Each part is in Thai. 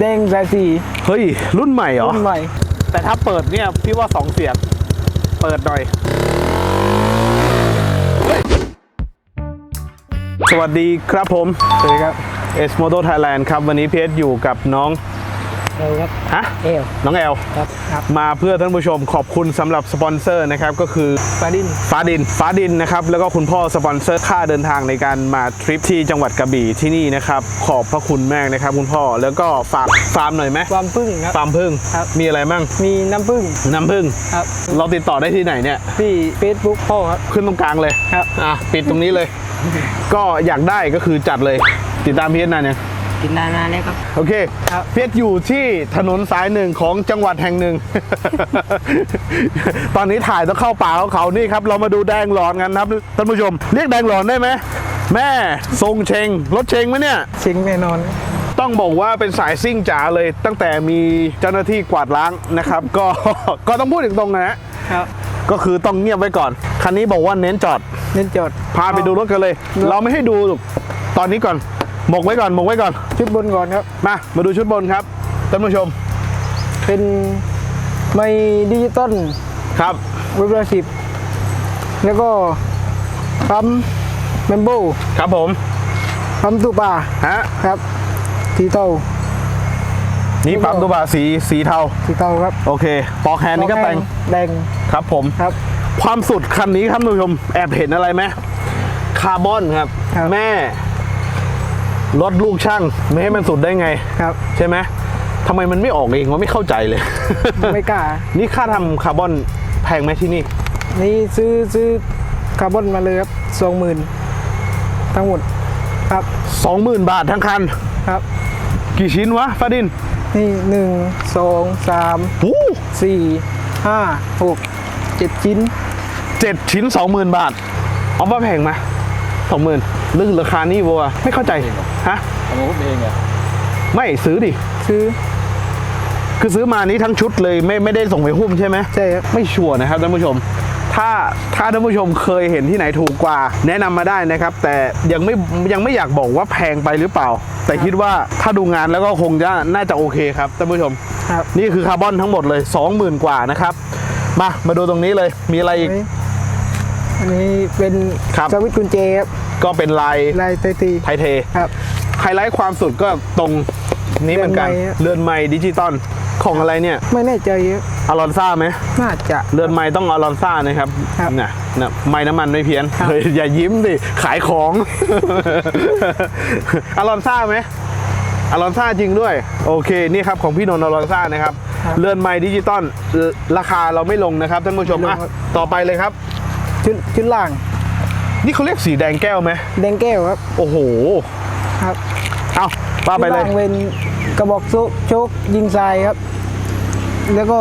แดงสายสีเฮ้ย รุ่นใหม่เหรอ รุ่นใหม่ แต่ถ้าเปิดเนี่ยพี่ว่าสองเสียง เปิดหน่อย สวัสดีครับผม สวัสดีครับ S Moto Thailand ครับ วันนี้เพชรอยู่กับน้อง เอวครับฮะเอวน้องแอลครับครับมาเพื่อท่านผู้ชมขอบคุณสำหรับสปอนเซอร์นะครับก็คือฟาดินฟ้าดินฟ้าดินนะครับแล้วก็คุณพ่อสปอนเซอร์ค่าเดินทางในการมาทริปที่จังหวัดกระบี่ที่นี่นะครับขอบพระคุณมากนะครับคุณพ่อแล้วก็ฝากฟาร์มหน่อยไหมความพึ่งครับฟาร์มพึ่งครับมีอะไรมั่งมีน้ำพึ่งน้ำพึ่งครับเราติดต่อได้ที่ไหนเนี่ยที่เฟซบุ๊กพ่อครับขึ้นตรงกลางเลยครับอะปิดตรงนี้เลย ก็อยากได้ก็คือจัดเลยติดตามพีเอสนานยัง กินนานๆแล้วครับ โอเคครับ เพชรอยู่ที่ถนนสายหนึ่งของจังหวัดแห่งหนึ่ง ตอนนี้ถ่ายต้องเข้าป่าเขาเขานี่ครับ เรามาดูแดงหลอนกันครับท่านผู้ชม เรียกแดงหลอนได้ไหม แม่ทรงเชงรถเชงไหมเนี่ย ชิงแน่นอนต้องบอกว่าเป็นสายซิ่งจ๋าเลยตั้งแต่มีเจ้าหน้าที่กวาดล้างนะครับ ก็ ก็ต้องพูดถึงตรงๆนะฮะครับก็คือต้องเงียบไว้ก่อน คันนี้บอกว่าเน้นจอด เน้นจอด พาไปดูรถกันเลย เราไม่ให้ดูหรอกตอนนี้ก่อน หมกไว้ก่อนหมกไว้ก่อน ชุดบนก่อนครับ มา มาดูชุดบนครับท่านผู้ชม เป็นไม่ดิจิตอลครับเว็บละสิบแล้วก็ปั๊มเมมโบครับผมปั๊มตู้ปลาฮะครับสีเทานี่ปั๊มตัวบาสีสีเทาสีเทาครับ โอเค ปอกแฮนด์นี่ก็แต่งแดงครับผมครับ ความสุดคันนี้ครับท่านผู้ชมแอบเห็นอะไรไหมคาร์บอนครับครับแม่ รถลูกช่างไม่ให้มันสุดได้ไงครับ ใช่ไหมทำไมมันไม่ออกเองวะไม่เข้าใจเลย ไม่กล้า นี่ค่าทำคาร์บอนแพงไหมที่นี่ นี่ซื้อซื้อคาร์บอนมาเลยครับสองหมื่นทั้งหมดครับ20,000 บาททั้งคัน ครับ กี่ชิ้นวะฟาดินนี่หนึ่งสองสามหูสี่ห้าหกเจ็ดชิ้น เจ็ดชิ้น 20,000 บาท เอาว่าแพงไหมสองหมื่น เรื่องราคานี่บัวไม่เข้าใจฮะทำรูปเองเหรอไม่ซื้อดิซื้อ คือซื้อมานี้ทั้งชุดเลยไม่ไม่ได้ส่งไปหุ้มใช่ไหมใช่ครับไม่ชัวร์นะครับท่านผู้ชม ถ้าถ้าท่านผู้ชมเคยเห็นที่ไหนถูกกว่า แนะนำมาได้นะครับ แต่ยังไม่ยังไม่อยากบอกว่าแพงไปหรือเปล่า แต่คิดว่าถ้าดูงานแล้วก็คงจะน่าจะโอเคครับท่านผู้ชมครับนี่คือคาร์บอนทั้งหมดเลย 20,000 กว่านะครับ มามาดูตรงนี้เลยมีอะไรอีกอันนี้เป็นครับสวิตช์กุญแจครับ ก็เป็นลายลายไทยตีไทยเทครับไฮไลท์ความสุดก็ตรงนี้เหมือนกันเรือนไม้เรือนไม้ดิจิตอลของอะไรเนี่ย ไม่แน่ใจครับอลอนซ่าไหมน่าจะเรือนไม้ต้องอลอนซ่านะครับครับน่ะนะไม้น้ำมันไม่เพี้ยนครับเฮ้ยอย่ายิ้มสิขายของอลอนซ่าไหมอลอนซ่าจริงด้วย โอเคนี่ครับของพี่นนท์อลอนซ่านะครับเรือนไม้ดิจิตอลเอ่อราคาเราไม่ลงนะครับท่านผู้ชมอะต่อไปเลยครับชุดชุดล่าง นี่เขาเรียกสีแดงแก้วไหมแดงแก้วครับ โอ้โห ครับเอาว่าไปเลยชุดล่างเป็นกระบอกโซโชคยิงทรายครับ แล้วก็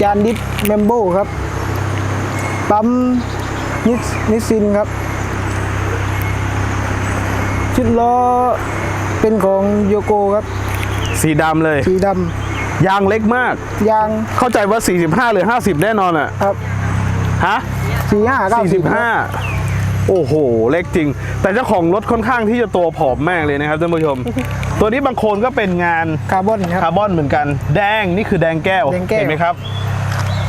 จานดิฟเมมโบครับ ปั๊มนิสนิสซินครับ ชุดล้อเป็นของโยโกครับ สีดำเลย สีดยางเล็กมากำยาง เข้าใจว่า 45 หรือ 50 แน่นอนอะครับ ฮะสี่ห้าเก้าสิบ45 โอ้โห เล็กจริง แต่เจ้าของรถค่อนข้างที่จะตัวผอมมากเลยนะครับท่านผู้ชม ตัวนี้บางโคนก็เป็นงานคาร์บอนครับคาร์บอนเหมือนกัน แดงนี่คือแดงแก้ว แดงแก้ว เห็นไหมครับ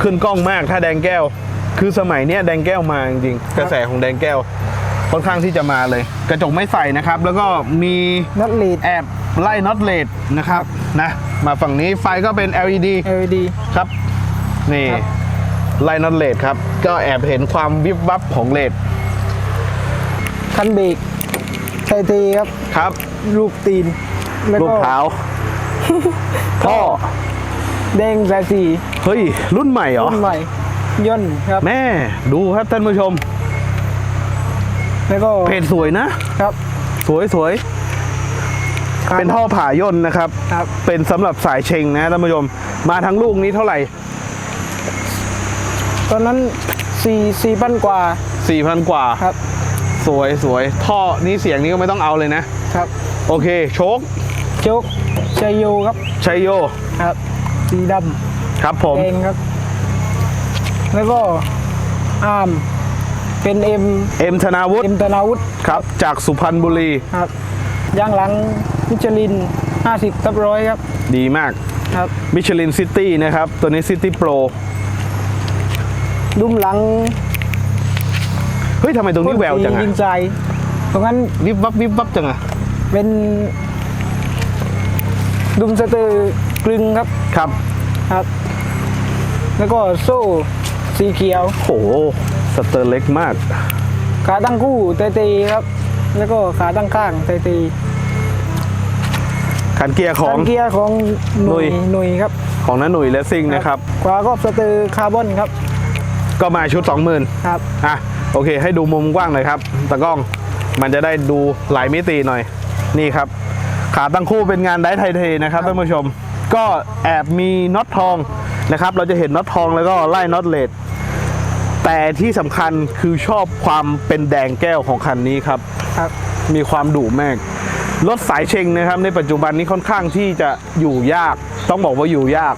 ขึ้นกล้องมากถ้าแดงแก้ว คือสมัยเนี้ยแดงแก้วมาจริงๆกระแสของแดงแก้ว ค่อนข้างที่จะมาเลย กระจกไม่ใส่นะครับ แล้วก็มีน็อตลีด แอบไล่น็อตเลดนะครับนะ มาฝั่งนี้ไฟก็เป็น LED LED ครับ นี่ครับไล่น็อตเลดครับ ก็แอบเห็นความวิบวับของเลด คันเบรกไทยตีครับ ครับรูปตีนแล้วลูกก็เท้าท่อแดงสายสีเฮ้ย รุ่นใหม่เหรอ รุ่นใหม่ย่นต์ครับ แม่ดูครับท่านผู้ชม แล้วก็เพจสวยนะครับ สวยสวยเป็นท่อผ่าย่นนะครับ ครับ เป็นสำหรับสายเชงนะท่านผู้ชม มาทั้งลูกนี้เท่าไหร่ ตอนนั้นสี่สี่พันกว่า 4,000 กว่า ครับ สวยสวยท่อนี้เสียงนี้ก็ไม่ต้องเอาเลยนะ ครับ โอเค โชคโจ๊กชัยโยครับชัยโยครับสีดครับผำมแดงครับ แล้วก็อาร์มเป็นเอ็มเอ็มธนาวุฒิเอ็มตนาวุฒครับ จากสุพรรณบุรีครับยางหลังมิชลิน 50ทับร้อยครับ ดีมากครับมิชลินซิตี้นะครับ ตัวนี้ซิตี้โปรดุมหลัง เฮ้ยทำไมตรงนี้แววจังอะยิงใจตรงนั้นวิบวับวิบวับจังอะเป็น ดุมสเตอร์กลึงครับครับครับ แล้วก็โซ่สีเขียวโหสเตอร์เล็กมาก ขาตั้งคู่เตตีครับ แล้วก็ขาตั้งข้างเตตีคันเกียร์ของ ตั้งเกียร์ของหนุ่ยหนุ่ย หนุ่ยครับของน้าหนุ่ยเลสซิ่งนะครับ ขวาก็สเตอร์คาร์บอนครับ ก็มาชุด 20,000ครับ อะ โอเค ให้ดูมุมกว้างหน่อยครับตากล้องมันจะได้ดูหลายมิติหน่อยนี่ครับ ขาตั้งคู่เป็นงานได้ไทยเทนะครับท่านผู้ชม ก็แอบมีน็อตทองนะครับ เราจะเห็นน็อตทองแล้วก็ไล่น็อตเลดแต่ที่สำคัญคือชอบความเป็นแดงแก้วของคันนี้ครับ ครับ มีความดุมาก รถสายเชงนะครับ ในปัจจุบันนี้ค่อนข้างที่จะอยู่ยาก ต้องบอกว่าอยู่ยาก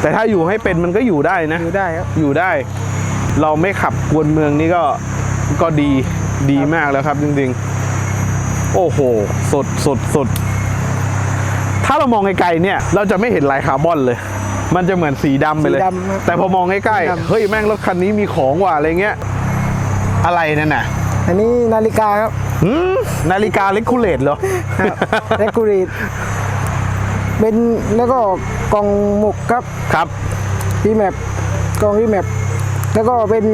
แต่ถ้าอยู่ให้เป็นมันก็อยู่ได้นะ อยู่ได้ครับ อยู่ได้ เราไม่ขับกวนเมืองนี่ก็ก็ดีดีมากแล้วครับจริงๆ โอ้โหสุดสุดสุดถ้าเรามองไกลๆเนี่ย เราจะไม่เห็นลายคาร์บอนเลย มันจะเหมือนสีดำไปเลย สีดำครับแต่พอมองใกล้สีดำ ๆเฮ้ยแม่งรถคันนี้มีของว่ะอะไรเงี้ย อะไรนั่นน่ะอันนี้นาฬิกาครับ หืมนาฬิกาเล็กคูเลตเหรอ แรกูรีดเป็นแล้วก็กล่องหมกครับครับ รีแมปกล่องรีแมป แล้วก็เป็น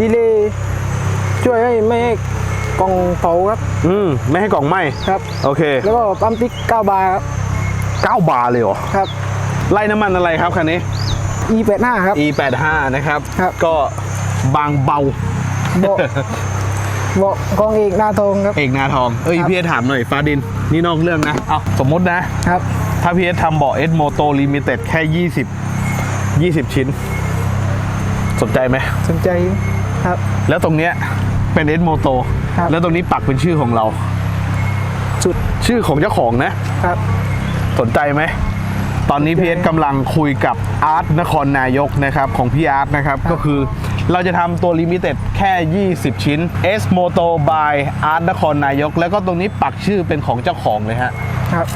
ดีเลย์ช่วยให้ไม่ให้กล่องเผาครับ อืม ไม่ให้กล่องไหมครับ โอเคแล้วก็ปั๊มติ๊ก9บาร์ครับ9บาร์เลยเหรอ ครับ ไล่น้ำมันอะไรครับคันนี้ E85 ครับ E85 นะครับ ครับ ก็บางเบาเบาะเบาะกองเอกนาทองครับ เอกนาทอง เอ้ยครับ พี่เอสถามหน่อยฟ้าดิน นี่นอกเรื่องนะ เอาสมมตินะ ครับ ถ้าพี่เอสทำเบาะเอสโมโตลิมิเต็ดแค่ 20 20 ชิ้น สนใจไหม สนใจครับ แล้วตรงเนี้ยเป็นเอสโมโตครับ แล้วตรงนี้ปักเป็นชื่อของเราสุดชื่อของเจ้าของนะ ครับ สนใจไหม ตอนนี้พีเอสกำลังคุยกับอาร์ตนครนายกนะครับ ของพี่อาร์ตนะครับ ก็คือเราจะทำตัวลิมิเต็ดแค่ 20 ชิ้น S Moto by อาร์ตนครนายก แล้วก็ตรงนี้ปักชื่อเป็นของเจ้าของเลยฮะ ครับ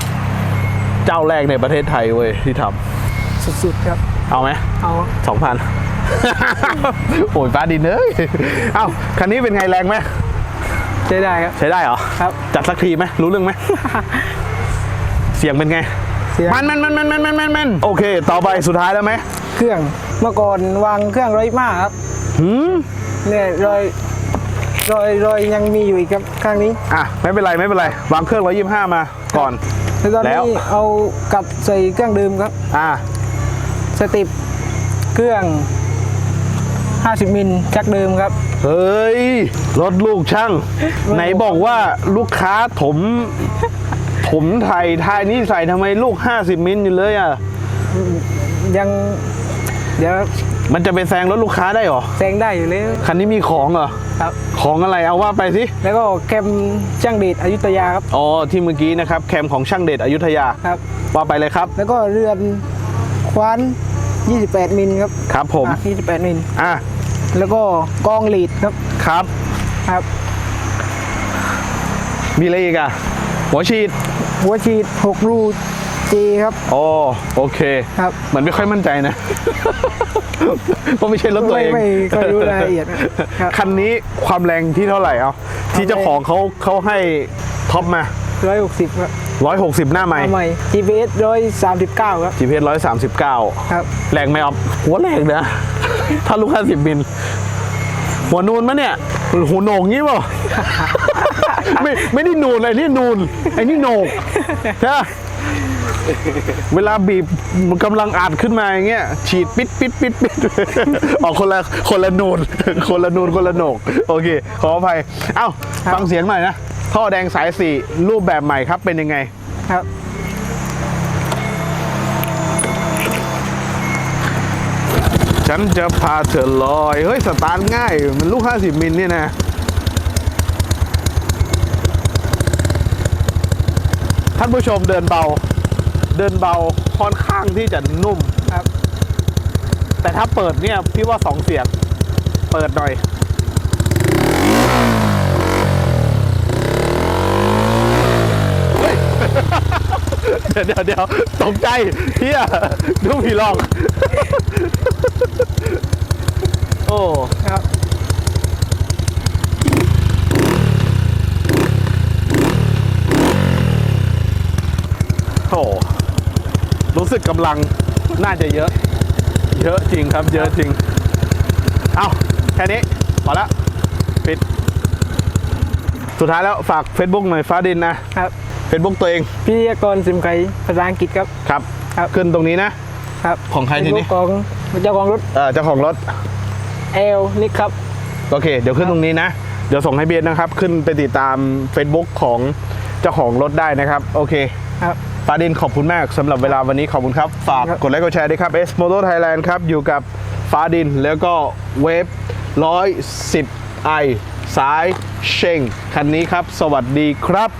เจ้าแรกในประเทศไทยเว้ยที่ทสุดๆครับำเอาไหมเอาสองพัน โอ้ยฟ้าดินเอ้ยเอ้าคันนี้เป็นไงแรงไหมใช้ได้ครับ ใช้ได้เหรอครับ จัดสักทีไหมรู้เรื่องไหม เสียงเป็นไง เสียง มันมันมันมันมันมันมันมันโอเค ต่อไปสุดท้ายแล้วไหมเครื่องเมื่อก่อนวางเครื่องร้อยมากครับหืม เนี่ยรอยรอยรอยยังมีอยู่อีกครับข้างนี้ อะ ไม่เป็นไรไม่เป็นไร วางเครื่อง 125 มาก่อน แล้วตอนแล้ว นี้เอากลับใส่เครื่องดื่มครับ อะสติปเครื่อง 50 มิลจักเดิมครับ เฮ้ย รถลูกช่าง ไหนบอกว่าลูกค้าถมถมไทยไทยนี่ใส่ทำไมลูก 50 มิลอยู่เลยอะ ยัง เดี๋ยวมันจะไปแซงรถลูกค้าได้เหรอ แซงได้อยู่เลยคันนี้มีของเหรอ ครับ ของอะไรเอาว่าไปสิ แล้วก็แคมช่างเดชอยุธยาครับ อ๋อ ที่เมื่อกี้นะครับ แคมของช่างเดชอยุธยา ครับ ว่าไปเลยครับ แล้วก็เรือนควาน 28 มิลครับครับผมอะ28 มิล อะแล้วก็กองลีดครับครับ ครับ มีอะไรอีกอะ หัวฉีดหัวฉีด6รูจีครับอ๋อโอเคครับ เหมือนไม่ค่อยมั่นใจนะเพราะไม่ใช่รถตัวไม่เองไม่ค่อยรู้รายละเอียดนะครับ คันนี้ความแรงที่เท่าไหร่เอาที่เจ้าของเขาเขาให้ท็อปมา 160ครับ 160 หน้าใหม่ทำไม GPS 139 ครับ GPS 139 ครับ แรงไหมออฟหัวแรงนะถ้าลูก50มิลหัวนูนมะเนี่ยหัวโหนงงี้เปล่าไม่ไม่ได้นูนไอ้นี่นูนไอ้นี่โหนกใช่ปะเวลาบีบมันกำลังอัดขึ้นมาอย่างเงี้ยฉีดปิดปิดปิดปิดออกคนละคนละนูนคนละนูนคนละโหนก โอเค ขออภัย เอ้า ฟังเสียงหน่อยนะ ท่อแดงสายสี่รูปแบบใหม่ครับเป็นยังไงครับฉันจะพาเธอลอย เฮ้ย สตาร์ทง่าย มันลูก 50 มิลเนี่ยนะ ท่านผู้ชมเดินเบา เดินเบาค่อนข้างที่จะนุ่มครับ แต่ถ้าเปิดเนี่ย พี่ว่าสองเสียง เปิดหน่อย เฮ้ยเดี๋ยวเดี๋ยวเดี๋ยวตกใจเฮียดูผีหลอก โอ้ ครับโหรู้สึกกำลังน่าจะเยอะ เยอะจริงครับ เยอะจริง เอาแค่นี้พอละปิด สุดท้ายแล้วฝาก Facebook หน่อยฟ้าดินนะครับ Facebook ตัวเองพิยากรสิมไคภาษาอังกฤษครับ ครับ ครับ ขึ้นตรงนี้นะ ครับของใครทีนี้ ของเจ้าของรถเอ่อเจ้าของรถเอลนิกครับ โอเค เดี๋ยวขึ้นตรงนี้นะ เดี๋ยวส่งให้เบียนนะครับ ขึ้นไปติดตาม Facebook ของเจ้าของรถได้นะครับ โอเค ครับฟาดินขอบคุณมากสำหรับเวลาวันนี้ขอบคุณครับ ฝากครับกดไลค์กดแชร์ด้วยครับ S Moto Thailand ครับ อยู่กับฟาดินแล้วก็เวฟ110 i สายเชงคันนี้ครับ สวัสดีครับ